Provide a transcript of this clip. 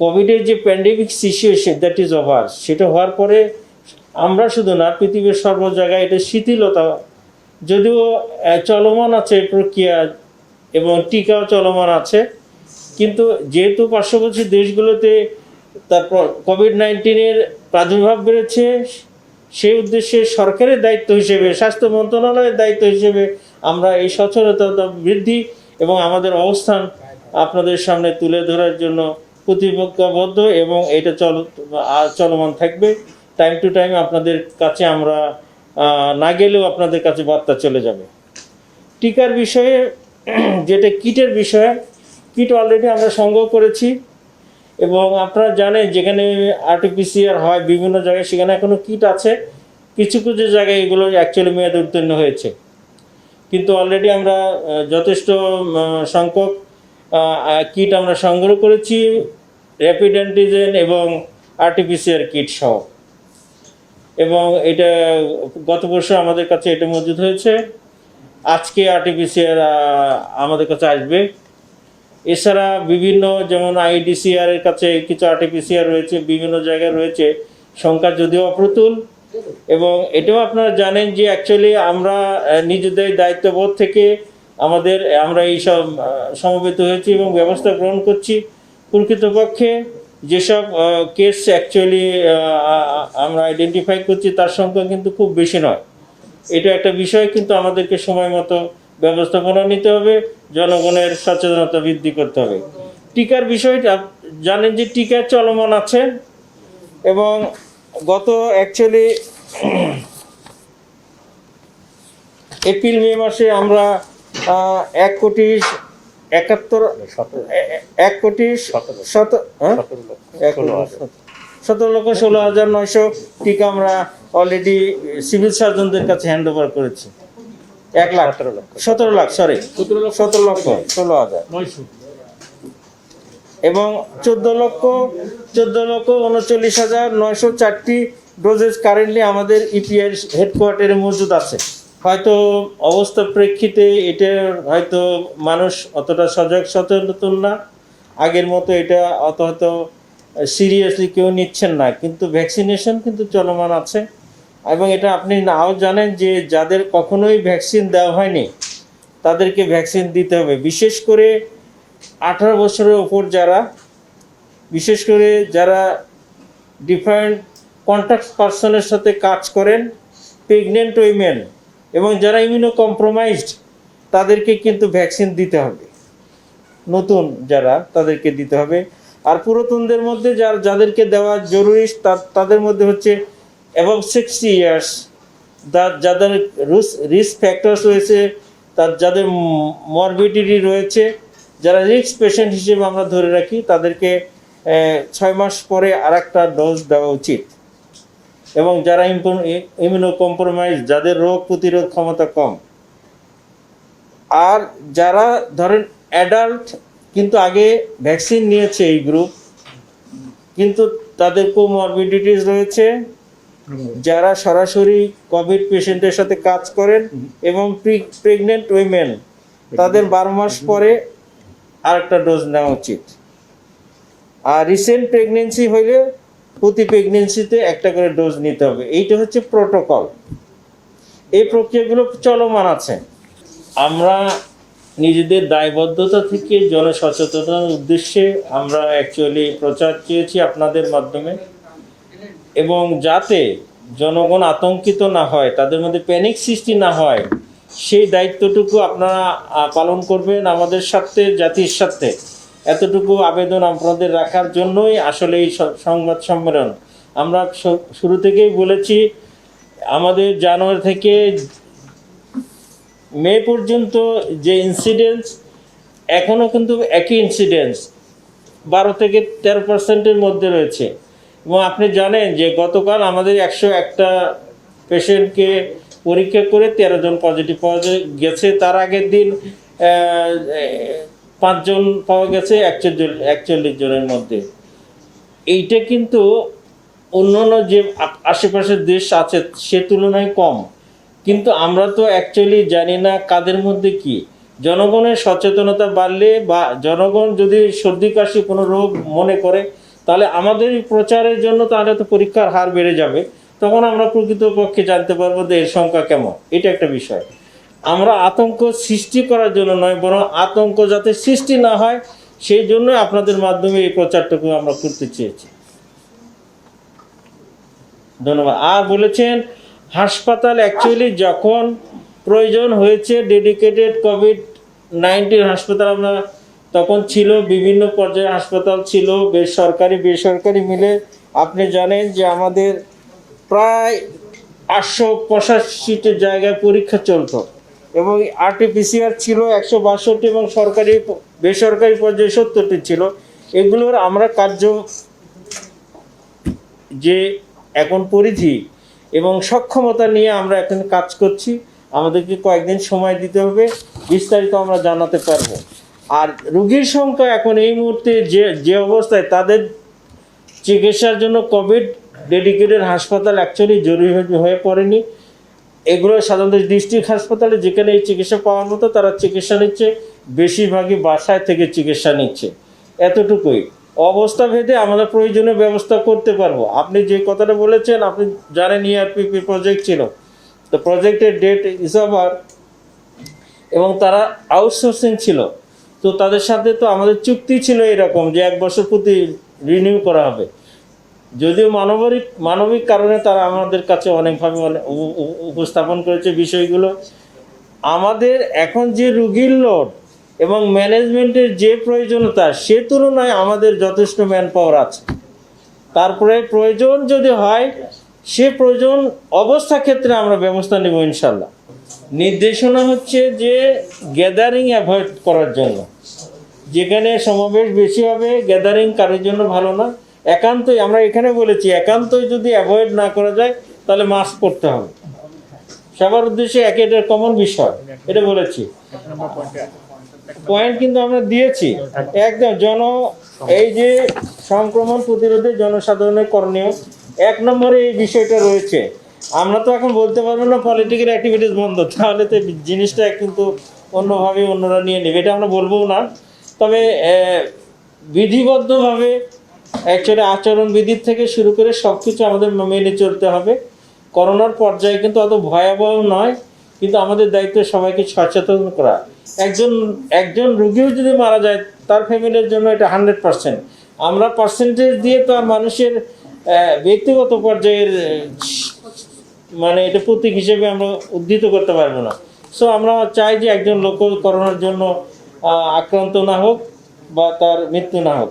কোভিডের যে pandemic situation that is over সেটা হওয়ার পরে আমরা শুধু না, পৃথিবীর সর্ব জায়গায় এটা শিথিলতা, যদিও চলমান আছে প্রক্রিয়া এবং টিকাও চলমান আছে। কিন্তু যেহেতু পার্শ্ববর্তী দেশগুলোতে তারপর কোভিড নাইন্টিনের প্রাদুর্ভাব বেড়েছে, সেই উদ্দেশ্যে সরকারের দায়িত্ব হিসেবে, স্বাস্থ্য মন্ত্রণালয়ের দায়িত্ব হিসেবে আমরা এই সচেতনতা বৃদ্ধি এবং আমাদের অবস্থান আপনাদের সামনে তুলে ধরার জন্য প্রতিজ্ঞাবদ্ধ এবং এটা চল চলমান থাকবে। টাইম টু টাইম আপনাদের কাছে আমরা না গেলেও আপনাদের কাছে বার্তা চলে যাবে। টিকার বিষয়ে, যেটা কিটের বিষয়ে, কিট অলরেডি আমরা সংগ্রহ করেছি। এবং আপনারা জানেন, যেখানে আরটিপিসিআর হয়, বিভিন্ন জায়গায় সেখানে এখনও কিট আছে। কিছু কিছু জায়গায় এগুলো অ্যাকচুয়ালি মেয়াদ উত্তীর্ণ হয়েছে। কিন্তু অলরেডি আমরা যথেষ্ট সংখ্যক কিট আমরা সংগ্রহ করেছি। র্যাপিড অ্যান্টিজেন এবং আরটিপিসিআর কিট সহ। এবং এটা গত বর্ষ আমাদের কাছে এটা মজুদ হয়েছে। আজকে আরটিপিসিআর আমাদের কাছে আসবে। এছাড়া বিভিন্ন যেমন আইডিসিআর এর কাছে কিছু আরটিপিসিআর রয়েছে, বিভিন্ন জায়গায় রয়েছে। সংখ্যা যদিও অপ্রতুল এবং এটাও আপনারা জানেন যে অ্যাকচুয়ালি আমরা নিজেদের দায়িত্ববোধ থেকে আমাদের আমরা এই সব সমবেত হয়েছি এবং ব্যবস্থা গ্রহণ করছি। প্রকৃতপক্ষে যেসব কেস অ্যাকচুয়ালি আমরা আইডেন্টিফাই করছি তার সংখ্যা কিন্তু খুব বেশি নয়। এটা একটা বিষয় কিন্তু আমাদেরকে সময় মতো ব্যবস্থাপনা নিতে হবে, জনগণের সচেতনতা বৃদ্ধি করতে হবে। টিকার বিষয়টা, জানেন যে টিকা চলমান আছে এবং গত অ্যাকচুয়ালি এপ্রিল মে মাসে আমরা এক কোটি একাত্তর এ- এক কোটি শত হ্যাঁ? সতেরো- লক্ষ ষোলো হাজার। নয়শো টিকা আমরা অলরেডি সিভিল সার্জনদের কাছে হ্যান্ড ওভার করেছি। এক লাখ। সতেরো লাখ সরি সতেরো লক্ষ। ষোলো হাজার। এবং চোদ্দ লক্ষ চোদ্দ লক্ষ উনচল্লিশ হাজার নয়শো চারটি ডোজেস কারেন্টলি আমাদের E ইপিআই হেডকোয়ার্টারে মজুদ আছে। হয়তো অবস্থা প্রেক্ষিতে এটা হয়তো মানুষ অতটা সজাগ সচেতন না। আগের মতো এটা অত হয়তো সিরিয়াসলি কেউ নিচ্ছেন না। কিন্তু ভ্যাকসিনেশন কিন্তু চলমান আছে। এবং এটা আপনি নাও জানেন যে যাদের কখনোই ভ্যাকসিন দেওয়া হয়নি, তাদেরকে ভ্যাকসিন দিতে হবে। বিশেষ করে আঠারো বছরের ওপর যারা, বিশেষ করে যারা ডিফারেন্ট কন্ট্যাক্ট পার্সনের সাথে কাজ করেন প্রেগনেন্ট উইমেন এবং যারা ইমিউনো কম্প্রোমাইজড তাদেরকে কিন্তু ভ্যাকসিন দিতে হবে। নতুন যারা, তাদেরকে দিতে হবে। আর পুরাতনদের মধ্যে যার, যাদেরকে দেওয়া জরুরি তাদের মধ্যে হচ্ছে অ্যাবভ সিক্সটি ইয়ার্স যাদের রুস রিস্ক ফ্যাক্টরস রয়েছে, তার, যাদের মরবিডিটি রয়েছে, যারা রিস্ক পেশেন্ট হিসেবে আমরা ধরে রাখি, তাদেরকে ছয় মাস পরে আর একটা ডোজ দেওয়া উচিত। এবং যারা ইমিউনো কম্প্রোমাইজ যাদের রোগ প্রতিরোধ ক্ষমতা কম। আর যারা ধরেন অ্যাডাল্ট, কিন্তু আগে ভ্যাকসিন নিয়েছে এই গ্রুপ, কিন্তু তাদের কোমরবিডিটিস রয়েছে। যারা সরাসরি কোভিড পেশেন্টের সাথে কাজ করেন এবং প্রেগনেন্ট উইমেন তাদের বারো মাস পরে আরেকটা ডোজ নেওয়া উচিত। আর রিসেন্ট প্রেগনেন্সি হইলে প্রতি প্রেগনেন্সিতে একটা করে ডোজ নিতে হবে। এইটা হচ্ছে প্রোটোকল এই প্রক্রিয়াগুলো চলমান আছে। আমরা নিজেদের দায়বদ্ধতা থেকে জনসচেতনতার উদ্দেশ্যে আমরা অ্যাকচুয়ালি প্রচার চেয়েছি আপনাদের মাধ্যমে। এবং যাতে জনগণ আতঙ্কিত না হয়, তাদের মধ্যে প্যানিক সৃষ্টি না হয়, সেই দায়িত্বটুকু আপনারা পালন করবেন আমাদের সাথে জাতির সাথে এতটুকু আবেদন আপনাদের রাখার জন্যই আসলে এই সংবাদ সম্মেলন। আমরা শুরু থেকেই বলেছি, আমাদের জানুয়ারি থেকে মে পর্যন্ত যে ইনসিডেন্স এখনও কিন্তু একই ইনসিডেন্স বারো থেকে তেরো পার্সেন্টের মধ্যে রয়েছে। এবং আপনি জানেন যে গতকাল আমাদের একশো একটা পেশেন্টকে পরীক্ষা করে তেরো জন পজিটিভ পাওয়া গেছে। তার আগের দিন পাঁচজন পাওয়া গেছে, একচল্লিশ একচল্লিশ জনের মধ্যে। এইটা কিন্তু অন্যান্য যে আশেপাশের দেশ আছে, সে তুলনায় কম। কিন্তু আমরা তো অ্যাকচুয়ালি জানি না কাদের মধ্যে কি। জনগণের সচেতনতা বাড়লে বা জনগণ যদি সর্দি কাশি কোনো রোগ মনে করে, তাহলে আমাদের প্রচারের জন্য তাহলে তো পরীক্ষার হার বেড়ে যাবে। তখন আমরা প্রকৃতপক্ষে জানতে পারব যে এর সংখ্যা কেমন। এটা একটা বিষয়। আমরা আতঙ্ক সৃষ্টি করার জন্য নয়, বরং আতঙ্ক যাতে সৃষ্টি না হয়, সেই জন্য আপনাদের মাধ্যমে এই প্রচারটুকু আমরা করতে চেয়েছি। ধন্যবাদ। আর বলেছেন, হাসপাতাল অ্যাকচুয়ালি যখন প্রয়োজন হয়েছে ডেডিকেটেড কোভিড নাইন্টিন হাসপাতাল, আমরা তখন ছিল, বিভিন্ন পর্যায়ে হাসপাতাল ছিল, বেসরকারি বেসরকারি মিলে। আপনি জানেন যে আমাদের প্রায় আটশো পঁচাশিটি জায়গায় পরীক্ষা চলতো। এবং আরটিপিসিআর ছিল একশো বাষট্টি এবং সরকারি বেসরকারি পর্যায়ে সত্তরটি ছিল। এগুলোর আমরা কার্য যে এখন পরিধি এবং সক্ষমতা নিয়ে আমরা এখন কাজ করছি, আমাদেরকে কয়েকদিন সময় দিতে হবে, বিস্তারিত আমরা জানাতে পারব। আর রুগীর সংখ্যা এখন এই মুহূর্তে যে যে অবস্থায় তাদের চিকিৎসার জন্য কোভিড ডেডিকেটেড হাসপাতাল অ্যাকচুয়ালি জরুরি হয়ে- হয়ে পড়েনি। এগুলো সাধারণত ডিস্ট্রিক্ট হাসপাতালে যেখানে এই চিকিৎসা পাওয়ার মতো, তারা চিকিৎসা নিচ্ছে, বেশিরভাগই বাসায় থেকে চিকিৎসা নিচ্ছে। এতটুকুই। অবস্থা ভেদে আমরা প্রয়োজনীয় ব্যবস্থা করতে পারব। আপনি যে কথাটা বলেছেন, আপনি জানেন E ইআরপিপি প্রজেক্ট ছিল। তো প্রজেক্টের ডেট ইস ওভার এবং তারা আউটসোর্সিং ছিল। তো তাদের সাথে তো আমাদের চুক্তি ছিল এরকম যে এক বছর প্রতি রিনিউ করা হবে। যদিও মানবিক মানবিক কারণে তারা আমাদের কাছে অনেকভাবে অনে- উপ- উপ- উপস্থাপন করেছে বিষয়গুলো। আমাদের এখন যে রুগীর লোড এবং ম্যানেজমেন্টের যে প্রয়োজনীয়তা, সে তুলনায় আমাদের যথেষ্ট ম্যান পাওয়ার আছে। তারপরে প্রয়োজন যদি হয়, সে প্রয়োজন অবস্থা ক্ষেত্রে আমরা ব্যবস্থা নেব ইনশাল্লাহ নির্দেশনা হচ্ছে যে গ্যাদারিং অ্যাভয়েড করার জন্য। যেখানে সমাবেশ বেশি হবে গ্যাদারিং কারোর জন্য ভালো না। একান্তই, আমরা এখানে বলেছি, একান্তই যদি অ্যাভয়েড না করা যায়, তাহলে মাস্ক করতে হবে। সবার উদ্দেশ্যে এক এটা কমন বিষয়, এটা বলেছি। পয়েন্ট কিন্তু আমরা দিয়েছি। একদম, জন, এই যে সংক্রমণ প্রতিরোধে জনসাধারণের করণীয়, এক নম্বরে এই বিষয়টা রয়েছে। আমরা তো এখন বলতে পারব না পলিটিক্যাল অ্যাক্টিভিটিস বন্ধ, তাহলে তো জিনিসটা কিন্তু অন্যভাবে অন্যরা নিয়ে নেবে, এটা আমরা বলব না। তবে বিধিবদ্ধভাবে অ্যাকচুয়ালি আচরণ বিধির থেকে শুরু করে সব কিছু আমাদের মেনে চলতে হবে। করোনার পর্যায়ে কিন্তু অত ভয়াবহ নয়, কিন্তু আমাদের দায়িত্ব সবাইকে সচেতন করা। একজন একজন রুগীও যদি মারা যায়, তার ফ্যামিলির জন্য এটা হান্ড্রেড পার্সেন্ট আমরা পার্সেন্টেজ দিয়ে তো আর মানুষের ব্যক্তিগত পর্যায়ের মানে এটা প্রতীক হিসেবে আমরা উদ্ধৃত করতে পারব না। সো আমরা চাই যে একজন লোক করোনার জন্য আক্রান্ত না হোক বা তার মৃত্যু না হোক।